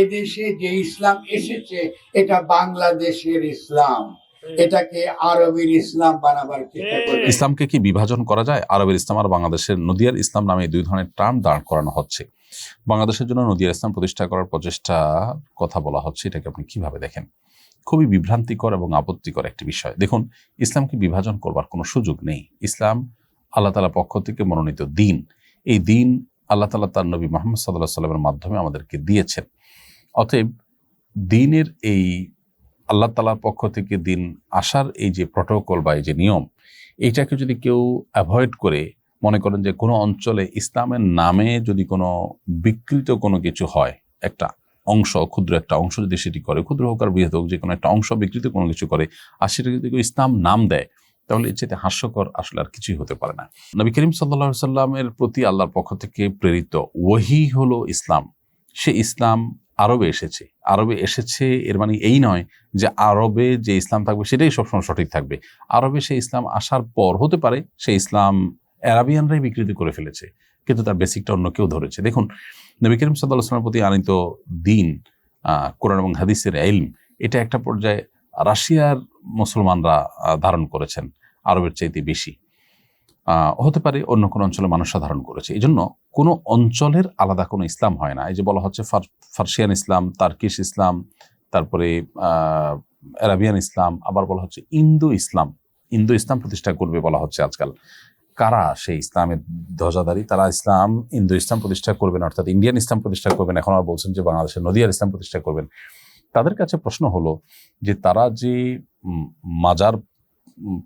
এদেশে যে ইসলাম এসেছে এটা বাংলাদেশের ইসলাম। এটাকে আরবের ইসলাম বানাবার চেষ্টা করবে। ইসলামকে কি বিভাজন করা যায়? আরবের ইসলাম আর বাংলাদেশের নদিয়ার ইসলাম নামে দুই ধরনের টার্ম দাঁড় করানো হচ্ছে। বাংলাদেশের জন্য নদিয়ার ইসলাম প্রতিষ্ঠা করার প্রচেষ্টা কথা বলা হচ্ছে এটাকে আপনি কীভাবে দেখেন? খুবই বিভ্রান্তিকর এবং আপত্তিকর একটি বিষয়। দেখুন ইসলামকে বিভাজন করবার কোনো সুযোগ নেই। ইসলাম আল্লাহ তালা পক্ষ থেকে মনোনীত দিন। এই দিন আল্লাহ তালা তার নবী মোহাম্মদ সাল্লাহ সাল্লামের মাধ্যমে আমাদেরকে দিয়েছেন। অতএব দিনের এই আল্লাহ তালার পক্ষ থেকে দিন আসার এই যে প্রটোকল বা এই যে নিয়ম এইটাকে যদি কেউ অ্যাভয়েড করে, মনে করেন যে কোনো অঞ্চলে ইসলামের নামে যদি কোনো বিকৃত কোনো কিছু হয়, একটা অংশ, ক্ষুদ্র একটা অংশ যদি সেটি করে, ক্ষুদ্র হোক আর বৃহৎ হোক, যে কোনো একটা অংশ বিকৃত কোনো কিছু করে, আর সেটা যদি কেউ ইসলাম নাম দেয়, তাহলে এর চেয়ে হাস্যকর আসলে আর কিছুই হতে পারে না। নবী করিম সাল্লা সাল্লামের প্রতি আল্লাহর পক্ষ থেকে প্রেরিত ওহি হলো ইসলাম। সে ইসলাম আরবে এসেছে। আরবে এসেছে এর মানে এই নয় যে আরবে যে ইসলাম থাকবে সেটাই সবসময় সঠিক থাকবে। আরবে সে ইসলাম আসার পর হতে পারে সে ইসলাম অ্যারাবিয়ানরাই বিকৃতি করে ফেলেছে, কিন্তু তার বেসিকটা অন্য কেউ ধরেছে। দেখুন, নবী করিম সাল্লাহ আসলামের প্রতি আনিত দিন কোরআন এবং হাদিসের এলম এটা একটা পর্যায়ে রাশিয়ার মুসলমানরা ধারণ করেছেন, আরবের চাইতে বেশি। হতে পারে অন্য কোনো অঞ্চলে মানুষ ধারণ করেছে। এই জন্য কোনো অঞ্চলের আলাদা কোনো ইসলাম হয় না। এই যে বলা হচ্ছে ফার- ফার্সিয়ান ইসলাম, তার্কিশ ইসলাম, তারপরে অ্যারাবিয়ান ইসলাম, আবার বলা হচ্ছে ইন্দো ইসলাম। ইন্দো ইসলাম প্রতিষ্ঠা করবে বলা হচ্ছে আজকাল। কারা সেই ইসলামের ধ্বজাধারী? তারা ইসলাম, ইন্দো ইসলাম প্রতিষ্ঠা করবেন, অর্থাৎ ইন্ডিয়ান ইসলাম প্রতিষ্ঠা করবেন। এখন আর বলছেন যে বাংলাদেশের নদিয়ার ইসলাম প্রতিষ্ঠা করবেন। তাদের কাছে প্রশ্ন হলো যে তারা যে মাজার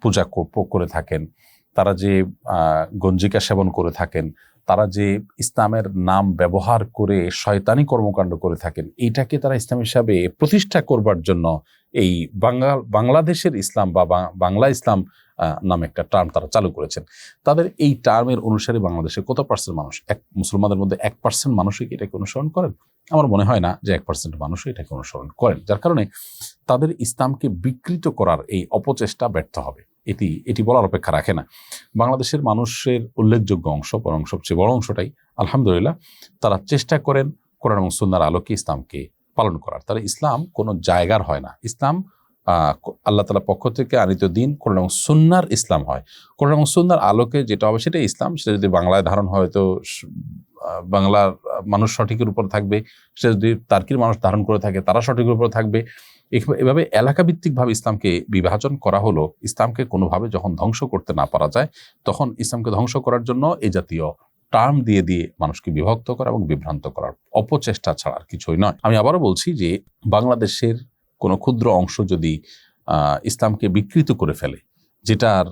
পূজা করে থাকেন তারা যে গঞ্জিকা সেবন করে থাকেন, তারা যে ইসলামের নাম ব্যবহার করে শয়তানি কর্মকাণ্ড করে থাকেন এটাকে তারা ইসলাম হিসাবে প্রতিষ্ঠা করবার জন্য এই বাংলা, বাংলাদেশের ইসলাম বা বাংলা ইসলাম নামে একটা টার্ম তারা চালু করেছেন। তাদের এই টার্মের অনুসারে বাংলাদেশে কত পার্সেন্ট মানুষ? এক, মুসলমানদের মধ্যে এক পার্সেন্ট মানুষই কি এটাকে অনুসরণ করেন? আমার মনে হয় না যে এক পার্সেন্ট মানুষই এটাকে অনুসরণ করেন, যার কারণে তাদের ইসলামকে বিকৃত করার এই অপচেষ্টা ব্যর্থ হবে। এটি এটি বলার অপেক্ষা রাখে না। বাংলাদেশের মানুষের উল্লেখযোগ্য অংশ, বরং সবচেয়ে বড় অংশটাই, আলহামদুলিল্লাহ, তারা চেষ্টা করেন কোরআন এবং সুন্নার আলোকে ইসলামকে পালন করার। তারা ইসলাম কোনো জায়গার হয় না। ইসলাম আল্লাহ তালা পক্ষ থেকে আনিত দিন কোরআন এবং সুন্নার ইসলাম হয়। কোরআন এবং সুন্নার আলোকে যেটা হবে সেটাই ইসলাম। সেটা যদি বাংলায় ধারণ হয় তো বাংলার মানুষ সঠিকের উপর থাকবে। সে যদি তার্কির মানুষ ধারণ করে থাকে, তারা সঠিকের উপর থাকবে। এভাবে- এলাকাভিত্তিকভাবে ইসলামকে বিভাজন করা হলো, ইসলামকে কোনোভাবে যখন ধ্বংস করতে না পারা যায়, তখন ইসলামকে ধ্বংস করার জন্য এ জাতীয় টার্ম দিয়ে দিয়ে মানুষকে বিভক্ত করা এবং বিভ্রান্ত করার অপচেষ্টা ছাড়া আর কিছুই নয়। আমি আবারও বলছি যে বাংলাদেশের কোনো ক্ষুদ্র অংশ যদি ইসলামকে বিকৃত করে ফেলে, যেটার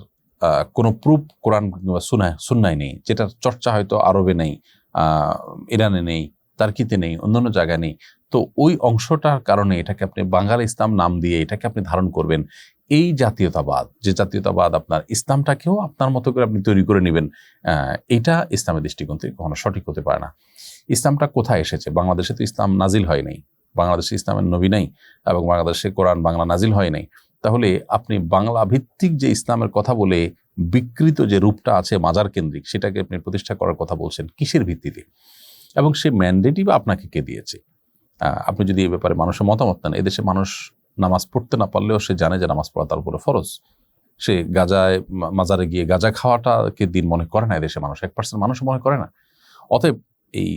কোনো প্রুফ কোরআন কিংবা সুনায় সুন্নায় নেই, যেটার চর্চা হয়তো আরবে নেই ইরানে নেই, তার্কিতে নেই, অন্যান্য জায়গায় নেই। তো ওই অংশটার কারণে এটাকে আপনি বাঙালি ইসলাম নাম দিয়ে এটাকে আপনি ধারণ করবেন। এই জাতীয়তাবাদ, যে জাতীয়তাবাদ আপনার ইসলামটাকেও আপনার মতো করে আপনি তৈরি করে নেবেন এটা ইসলামের দৃষ্টিকোণ থেকে কখনো সঠিক হতে পারে না। ইসলামটা কোথায় এসেছে? বাংলাদেশে তো ইসলাম নাজিল হয় নাই। বাংলাদেশে ইসলামের নবী নাই এবং বাংলাদেশে কোরআন, বাংলা নাজিল হয় নাই। তাহলে আপনি বাংলা ভিত্তিক যে ইসলামের কথা বলে বিকৃত যে রূপটা আছে মাজার কেন্দ্রিক, সেটাকে আপনি প্রতিষ্ঠা করার কথা বলছেন, কিসের ভিত্তিতে? এবং সে ম্যান্ডেটই বা আপনাকে কে দিয়েছে? আপনি যদি এ ব্যাপারে মানুষের মতামত নেন এদেশে মানুষ নামাজ পড়তে না পারলেও সে জানে যে নামাজ পড়া তার উপরে ফরজ। সে গাজায় মাজারে গিয়ে গাজা খাওয়াটাকে দিন মনে করে না এদেশে মানুষ। এক পার্সেন্ট মানুষ মনে করে না। অতএব এই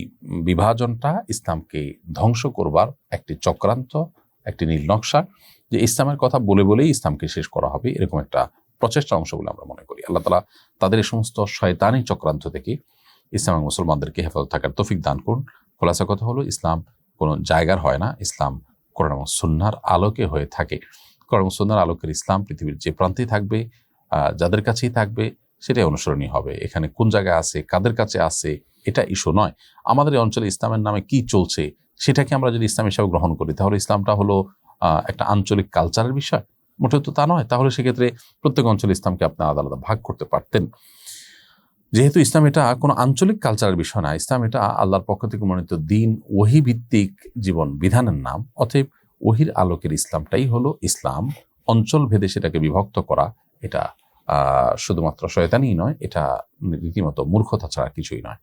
বিভাজনটা ইসলামকে ধ্বংস করবার একটি চক্রান্ত, একটি নীল নকশা, যে ইসলামের কথা বলে বলেই ইসলামকে শেষ করা হবে, এরকম একটা প্রচেষ্টা অংশ বলে আমরা মনে করি। আল্লাহ তালা তাদের এই সমস্ত শয়তানি চক্রান্ত থেকে ইসলাম এবং মুসলমানদেরকে হেফাজত থাকার তফিক দান করুন। খোলাসা কথা হলো, ইসলাম কোনো জায়গার হয় না। ইসলাম কোরআন এবং সুন্নার আলোকে হয়ে থাকে। কোরআন সুন্নার আলোকের ইসলাম পৃথিবীর যে প্রান্তেই থাকবে যাদের কাছেই থাকবে, সেটাই অনুসরণীয় হবে। এখানে কোন জায়গায় আছে, কাদের কাছে আছে, এটা ইস্যু নয়। আমাদের এই অঞ্চলে ইসলামের নামে কি চলছে, সেটাকে আমরা যদি ইসলাম হিসাবে গ্রহণ করি, তাহলে ইসলামটা হলো একটা আঞ্চলিক কালচারের বিষয়। মোটেও তো তা নয়। তাহলে সেক্ষেত্রে প্রত্যেক অঞ্চলে ইসলামকে আপনি আলাদা আলাদা ভাগ করতে পারতেন। যেহেতু ইসলাম এটা কোনো আঞ্চলিক কালচারের বিষয় না, ইসলাম এটা আল্লাহর পক্ষ থেকে মনোনীত দিন ওহি ভিত্তিক জীবন বিধানের নাম। অতএব ওহির আলোকের ইসলামটাই হলো ইসলাম। অঞ্চল ভেদে সেটাকে বিভক্ত করা, এটা শুধুমাত্র শয়তানি নয়, এটা রীতিমতো মূর্খতা ছাড়া কিছুই নয়।